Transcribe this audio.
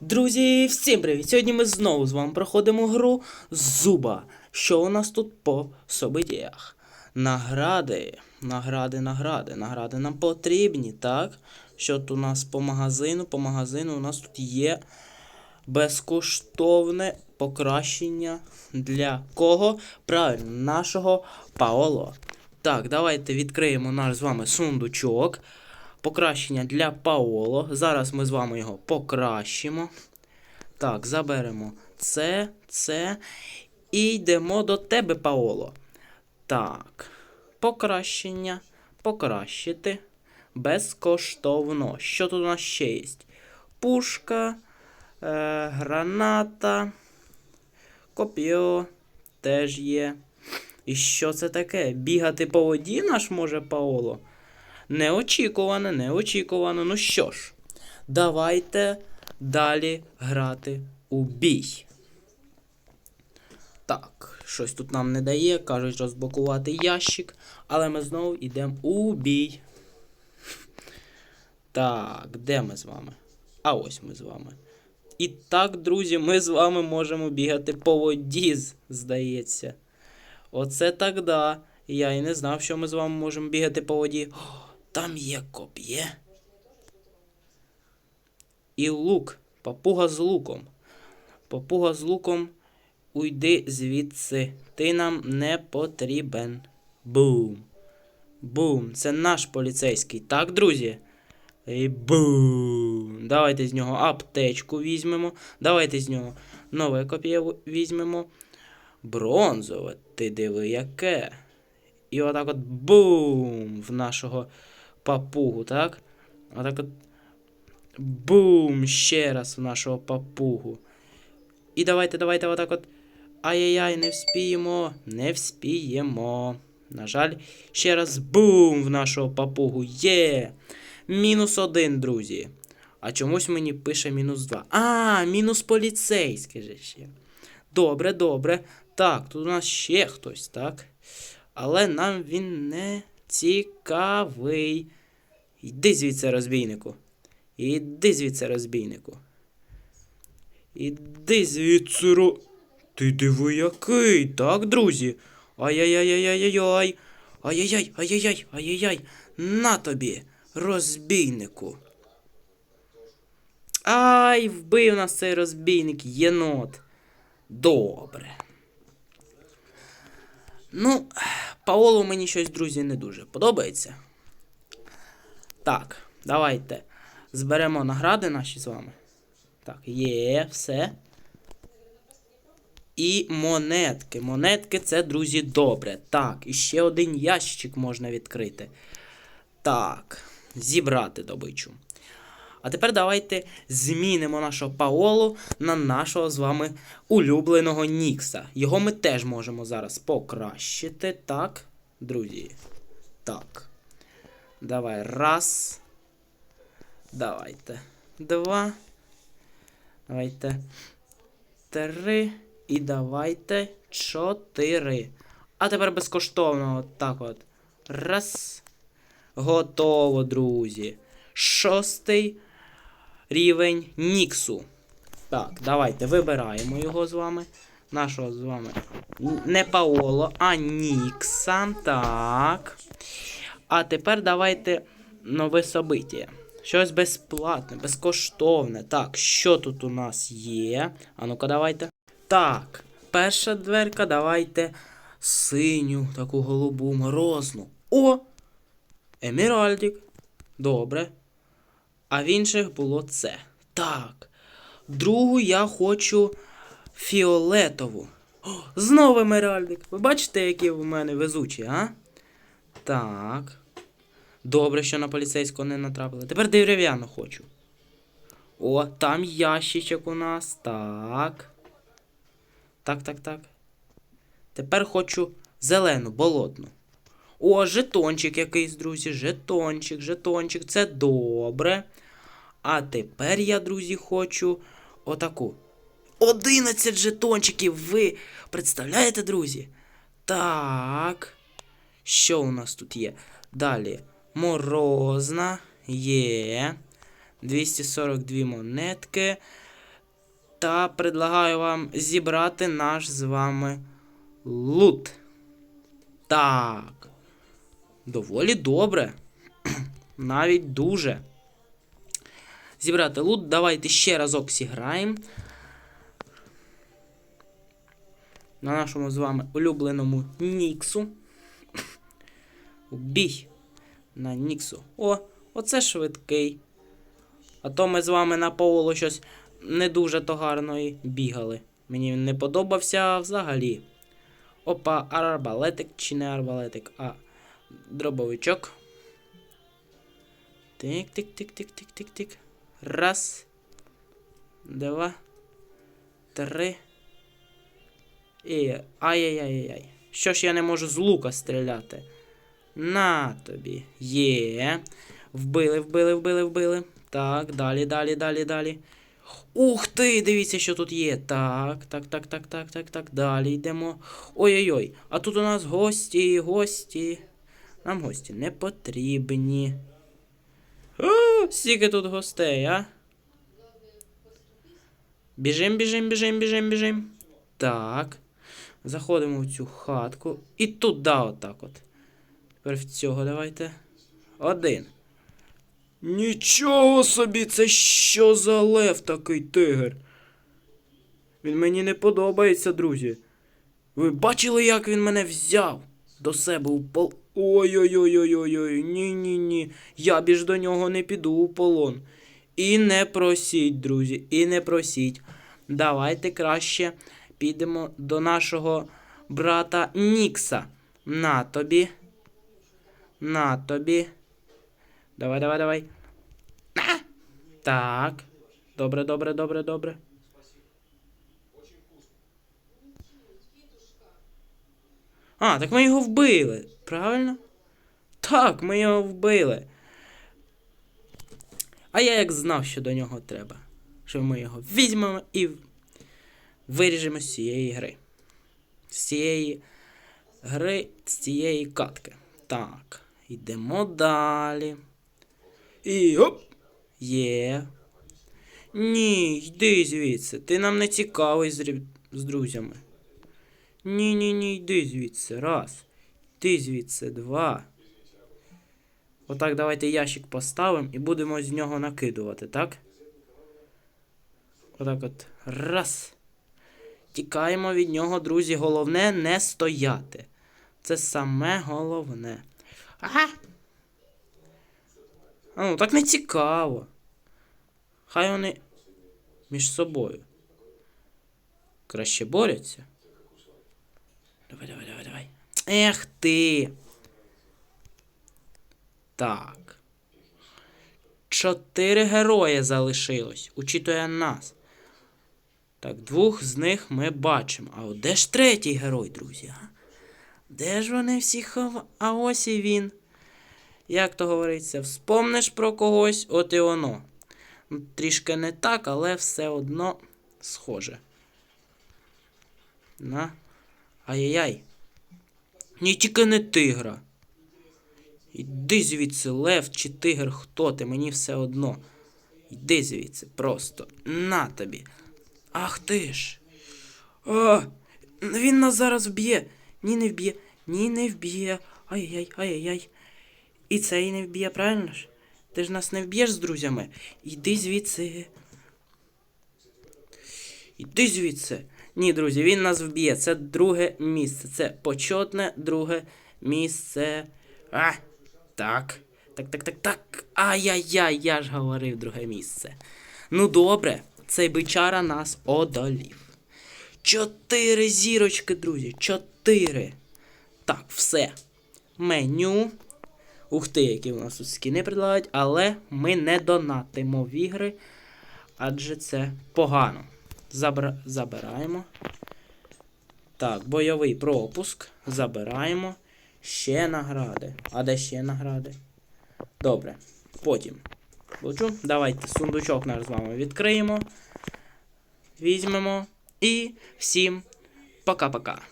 Друзі, всім привіт! Сьогодні ми знову з вами проходимо гру Зуба. Що у нас тут по собидіях? Награди, награди, награди. Награди нам потрібні, так? Що тут у нас по магазину? По магазину у нас тут є безкоштовне покращення для кого? Правильно, нашого Паоло. Так, давайте відкриємо наш з вами сундучок. Покращення для Паоло. Зараз ми з вами його покращимо. Так, заберемо це, це. І йдемо до тебе, Паоло. Так. Покращення. Покращити. Безкоштовно. Що тут у нас ще є? Пушка, е, граната, коп'йо теж є. І що це таке? Бігати по воді наш може Паоло? Неочікувано, неочікувано. Ну що ж, давайте далі грати у бій. Так, щось тут нам не дає. Кажуть розблокувати ящик, але ми знову йдемо у бій. Так, де ми з вами? А ось ми з вами. І так, друзі, ми з вами можемо бігати по воді, здається. Оце так да. Я і не знав, що ми з вами можемо бігати по воді. Там є коп'є. І лук. Папуга з луком. Папуга з луком. Уйди звідси. Ти нам не потрібен. Бум. Бум. Це наш поліцейський. Так, друзі? І бум. Давайте з нього аптечку візьмемо. Давайте з нього нове коп'є візьмемо. Бронзове. Ти диви, яке. І отак от бум в нашого папугу, так? Отак от бум ще раз в нашого папугу. І давайте, давайте отак от. Ай-яй-яй, не вспіємо, не вспіємо. На жаль, ще раз бум в нашого папугу. Є. Мінус один, друзі. А чомусь мені пише мінус два. А, мінус поліцейський же ще. Добре, добре. Так, тут у нас ще хтось, так? Але нам він не цікавий. Йди звідси, розбійнику. Іди звідси, розбійнику. Іди звідси, ро... Ти диви який, так, друзі? Ай-яй-яй-яй-яй-яй. Ай-яй-яй, ай-яй-яй, ай-яй-яй. На тобі, розбійнику. Ай, вбив нас цей розбійник, єнот. Добре. Ну, Паоло мені щось, друзі, не дуже подобається. Так, давайте зберемо награди наші з вами. Так, є, все. І монетки. Монетки це, друзі, добре. Так, і ще один ящик можна відкрити. Так, зібрати добичу. А тепер давайте змінимо нашого Паолу на нашого з вами улюбленого Нікса. Його ми теж можемо зараз покращити. Так, друзі. Так. Давай. Раз. Давайте. Два. Давайте. Три. І давайте чотири. А тепер безкоштовно. От так от. Раз. Готово, друзі. Шостий рівень Ніксу. Так, давайте вибираємо його з вами. Нашого з вами. Не Паоло, а Нікса. Так. А тепер давайте нове собиття. Щось безплатне, безкоштовне. Так, що тут у нас є? А ну-ка, давайте. Так, перша дверка, давайте синю, таку голубу, морозну. О! Еміральдік. Добре. А в інших було це. Так. Другу я хочу фіолетову. О, знову емеральдик. Ви бачите, які в мене везучі, а? Так. Добре, що на поліцейського не натрапили. Тепер дерев'яну хочу. О, там ящичок у нас. Так. Так, так, так. Тепер хочу зелену, болотну. О, жетончик якийсь, друзі. Жетончик, жетончик. Це добре. А тепер я, друзі, хочу отаку. 11 жетончиків. Ви представляєте, друзі? Так. Що у нас тут є? Далі. Морозна. Є. 242 монетки. та предлагаю вам зібрати наш з вами лут. Так. Доволі добре. Навіть дуже. Зібрати лут. Давайте ще разок зіграємо. На нашому з вами улюбленому Ніксу. Бій на Ніксу. О, оце швидкий. А то ми з вами на Паоло щось не дуже то гарно і бігали. Мені він не подобався взагалі. Опа, арбалетик чи не арбалетик, а дробовичок. Тик, тик, тик, тик, тик, тик, тик. Раз. Два. Три. І. Ай-яй-яй-яй. Що ж я не можу з лука стріляти? На тобі. Є. Вбили, вбили, вбили, вбили. Так, далі, далі, далі, далі. Ух ти! Дивіться, що тут є. Так, так, так, так, так, так, так. Далі йдемо. Ой-ой-ой. А тут у нас гості, гості. Нам гості не потрібні. О, скільки тут гостей, а? Біжим, біжим, біжим, біжим, біжим. Так. Заходимо в цю хатку. І туди отак от. Тепер в цього давайте. Один. Нічого собі, це що за лев такий тигр? Він мені не подобається, друзі. Ви бачили, як він мене взяв до себе у пол. Ой-ой-ой-ой-ой-ой, Ні-ні-ні. Я більш до нього не піду у полон. І не просіть, друзі, і не просіть. Давайте краще підемо до нашого брата Нікса. На тобі. На тобі. Давай, давай, давай. На! Так. Добре, добре, добре, добре. А, так ми його вбили. Правильно? Так, ми його вбили. А я як знав, що до нього треба. Що ми його візьмемо і виріжемо з цієї гри. З цієї гри, з цієї катки. Так, йдемо далі. І оп! Є. Ні, йди звідси. Ти нам не цікавий з, з друзями. Ні, ні, ні, йди звідси. Раз. Йди звідси. Два. Отак, давайте ящик поставимо і будемо з нього накидувати, так? Отак от. Раз. Тікаємо від нього, друзі. Головне не стояти. Це саме головне. Ага. А ну, так не цікаво. Хай вони між собою. Краще борються. Давай, давай, давай, давай. Ех ти. Так. Чотири герої залишилось, учитує нас. Так, двох з них ми бачимо. А от де ж третій герой, друзі? А? Де ж вони всі хова? А ось і він. Як то говориться, вспомниш про когось, от і воно. Ну, Трішки не так, але все одно схоже. На. Ай-яй-яй. Ні, тільки не тигра. Іди звідси, лев чи тигр, хто ти, мені все одно. Йди звідси, просто. На тобі. Ах ти ж. А, він нас зараз вб'є. Ні, не вб'є. Ні, не вб'є. Ай-яй, ай-яй. І цей не вб'є, правильно ж? Ти ж нас не вб'єш з друзями. Йди звідси. Іди звідси. Ні, друзі, він нас вб'є. Це друге місце. Це почетне друге місце. А, так. Так, так, так, так. Ай-яй-яй, я ж говорив друге місце. Ну добре, цей бичара нас одолів. Чотири зірочки, друзі. Чотири. Так, все. Меню. Ух ти, які у нас тут скіни предлагають, але ми не донатимо в ігри, адже це погано. Забра... Забираємо. Так, бойовий пропуск. Забираємо. Ще награди. А де ще награди? Добре. Потім. Получу. Давайте сундучок наш з вами відкриємо. Візьмемо. І всім пока-пока.